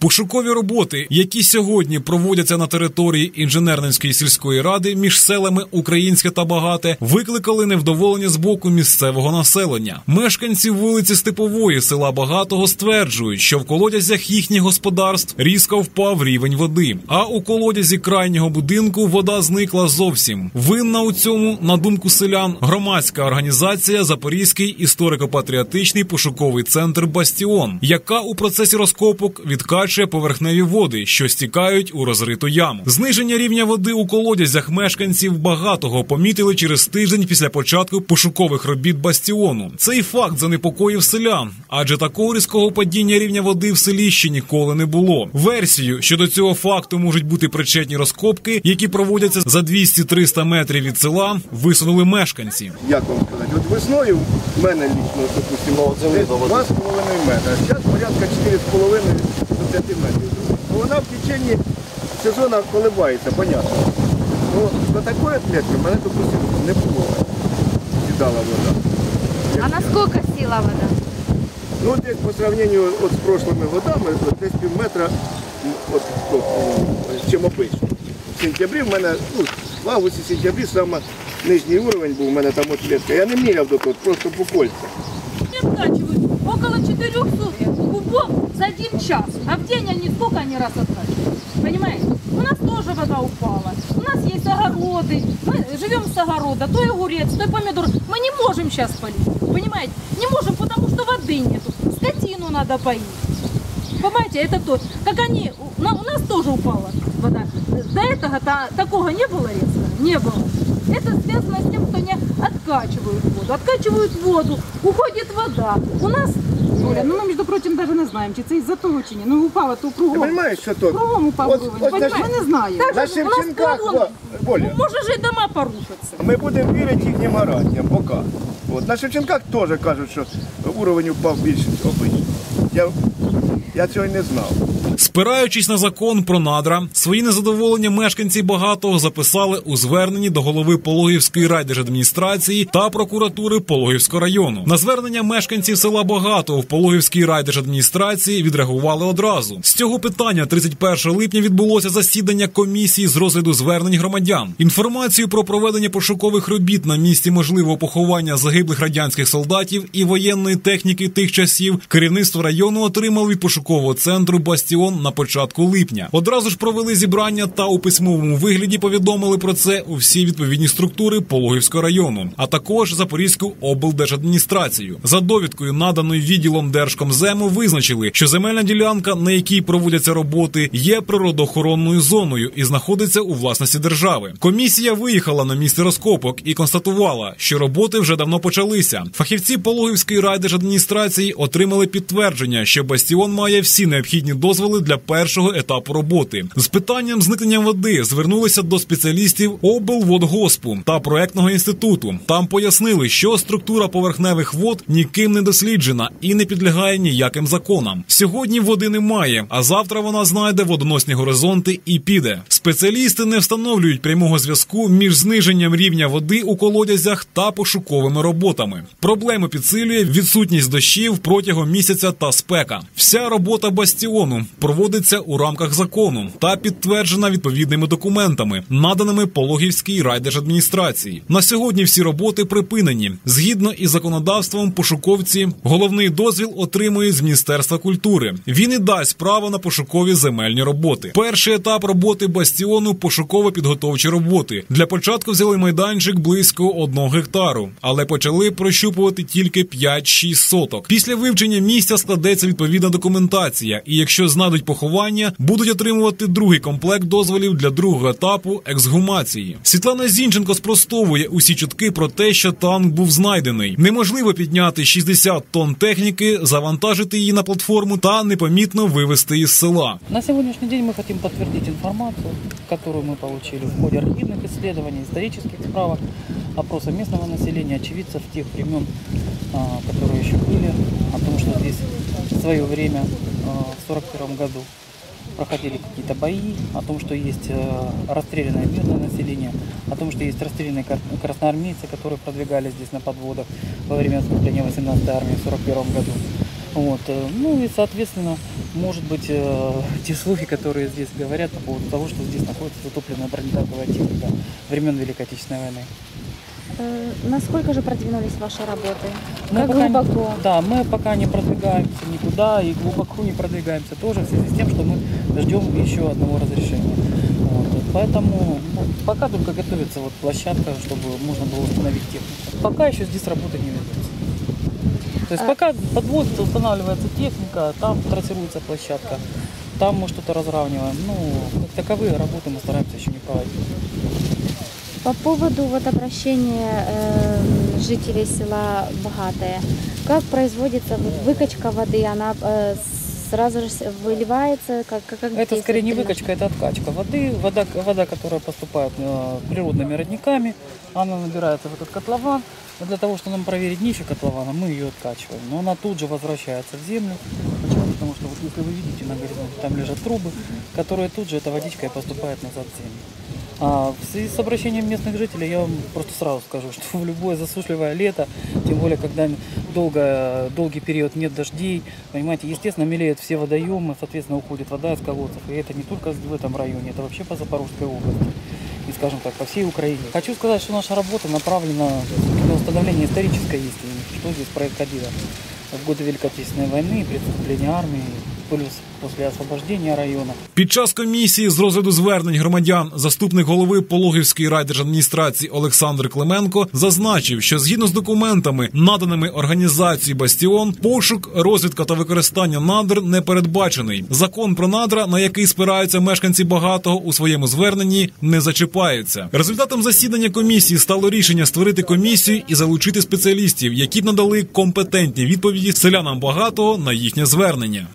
Пошукові роботи, які сьогодні проводяться на території інженерницької сільської ради між селами Українське та Багате, викликали невдоволення з боку місцевого населення. Мешканці вулиці Степової села Багатого стверджують, що в колодязях їхніх господарств різко впав рівень води. А у колодязі крайнього будинку вода зникла зовсім. Винна у цьому, на думку селян, громадська організація Запорізький історико-патріотичний пошуковий центр Бастіон, яка у процесі розкопок відкачує поверхневі води, що стікають у розриту яму. Зниження рівня води у колодязях мешканців багатого помітили через тиждень після початку пошукових робіт бастіону. Цей факт занепокоїв селян, адже такого різкого падіння рівня води в селі ще ніколи не було. Версію щодо цього факту можуть бути причетні розкопки, які проводяться за 200-300 метрів від села. Висунули мешканці. як вам сказати, от весною в мене лічно, допустимо, десь 2,5 метра, а зараз порядка 4,5 до 5 метрів. Ну, вона в течение сезону коливається, понятно. Ну, до такої атлетки в мене, допустимо, не було. Сідала вода. А насколько сила вода? Ну, десь по сравнению от з прошлыми годами, от десь пів метра, м, от, от, чим обично. В сентябрі в мене, ну, в августі сентябрі саме нижній уровень був, у мене там атлетка. Я не міряв до того, просто по кольцях. Мне откачивают около четырех суток кубов за один час. А в день они сколько они раз откачивают? Понимаете? У нас тоже вода упала. У нас есть огороды. Мы живем с огорода. То огурец, то помидор. Мы не можем сейчас полить. Понимаете? Не можем, потому что воды нету. Скотину надо поить. Понимаете, это то. Как они, у нас тоже упала вода. До этого -то, такого не было резко? Не было. Это связано с тем, что они откачивают воду. Откачивают воду, уходит вода. У нас Оля, ну ми, між прочим, навіть не знаємо, чи це із-за того, чи ні. Ну упала то Ти розумієш, що то? Кругом упав От- от на- Ми не знаємо. Так. На Шевченках, кругом. Во- Воля, Може ж і дома порушаться. ми будемо вірити їхнім гарантіям, поки. От, на Шевченках теж кажуть, що уровень упав більше обично. Я, я цього не знав. Спираючись на закон про надра, свої незадоволення мешканці багатого записали у зверненні до голови Пологівської райдержадміністрації та прокуратури Пологівського району. На звернення мешканців села Багатого в Пологівській райдержадміністрації відреагували одразу. З цього питання 31 липня відбулося засідання комісії з розгляду звернень громадян. Інформацію про проведення пошукових робіт на місці можливого поховання загиблих радянських солдатів і воєнної техніки тих часів керівництво району отримало від пошукового центру Бастіон на початку липня. Одразу ж провели зібрання та у письмовому вигляді повідомили про це у всі відповідні структури Пологівського району, а також Запорізьку облдержадміністрацію. За довідкою, наданою відділом Держкомзему, визначили, що земельна ділянка, на якій проводяться роботи, є природоохоронною зоною і знаходиться у власності держави. Комісія виїхала на місце розкопок і констатувала, що роботи вже давно почалися. Фахівці Пологівської райдержадміністрації отримали підтвердження, що бастіон має всі необхідні дозволи для першого етапу роботи. З питанням зникнення води звернулися до спеціалістів облводгоспу та проектного інституту. Там пояснили, що структура поверхневих вод ніким не досліджена і не підлягає ніяким законам. Сьогодні води немає, а завтра вона знайде водоносні горизонти і піде. Спеціалісти не встановлюють прямого зв'язку між зниженням рівня води у колодязях та пошуковими роботами. Проблему підсилює відсутність дощів протягом місяця та спека. Вся робота бастіону проводиться у рамках закону та підтверджена відповідними документами, наданими Пологівській райдержадміністрації. На сьогодні всі роботи припинені. Згідно із законодавством, пошуковці головний дозвіл отримують з Міністерства культури. Він і дасть право на пошукові земельні роботи. Перший етап роботи бастіону пошуково-підготовчі роботи. Для початку взяли майданчик близько одного гектару, але почали прощупувати тільки 5-6 соток. Після вивчення місця складеться відповідна документація, і якщо знайдуть поховання, будуть отримувати другий комплект дозволів для другого етапу ексгумації. Світлана Зінченко спростовує усі чутки про те, що танк був знайдений. Неможливо підняти 60 тонн техніки, завантажити її на платформу та непомітно вивезти із села. На сегодняшний день мы хотим подтвердить информацию, которую мы получили в ходе архивных исследований, исторических справок, опроса местного населения, очевидцев тех времен, а, Которые еще были, о том, что здесь в свое время, а, в 1941 году, проходили какие-то бои, о том, что есть э, расстрелянное мирное население, о том, что есть расстрелянные красноармейцы, которые продвигались здесь на подводах во время отступления 18-й армии в 1941 году. Вот. э, Ну и, соответственно, может быть, э, те слухи, которые здесь говорят по поводу того, что здесь находится затопленная бронетанковая техника времен Великой Отечественной войны. Э, Насколько же продвинулись ваши работы? Мы Как пока не- глубоко? да, мы пока не продвигаемся никуда и глубоко не продвигаемся тоже в связи с тем, что мы ждем еще одного разрешения. Вот, поэтому ну, пока только готовится вот площадка, чтобы можно было установить технику. Пока еще здесь работа не ведется. То есть А- пока подводится, устанавливается техника, там трассируется площадка, там мы что-то разравниваем. Ну, как таковые работы мы стараемся еще не проводить. По поводу вот обращения э, жителей села Богатое. Как производится вот выкачка воды? Она э, сразу же выливается? Как, как, как Это скорее не выкачка, это откачка воды. Вода, вода которая поступает э, природными родниками, она набирается в этот котлован. Но для того, чтобы нам проверить днище котлована, мы ее откачиваем. Но она тут же возвращается в землю. Почему? Потому что вот если вы видите на горизонте, там лежат трубы, которые тут же эта водичка и поступает назад в землю. А в связи с обращением местных жителей я вам просто сразу скажу, что в любое засушливое лето, тем более когда долго, долгий период нет дождей, понимаете, естественно, мелеют все водоемы, соответственно, уходит вода из колодцев. И это не только в этом районе, это вообще по Запорожской области и, скажем так, по всей Украине. Хочу сказать, что наша работа направлена на установление исторической истины, что здесь происходило в годы Великой Отечественной войны, преступления армии, плюс после освобождения района. Під час комісії з розгляду звернень громадян заступник голови Пологівської райдержадміністрації Олександр Клименко зазначив, що згідно з документами, наданими організацією Бастіон, пошук, розвідка та використання надр не передбачений. Закон про надра, на який спираються мешканці багатого у своєму зверненні, не зачіпається. Результатом засідання комісії стало рішення створити комісію і залучити спеціалістів, які б надали компетентні відповіді селянам багатого на їхнє звернення.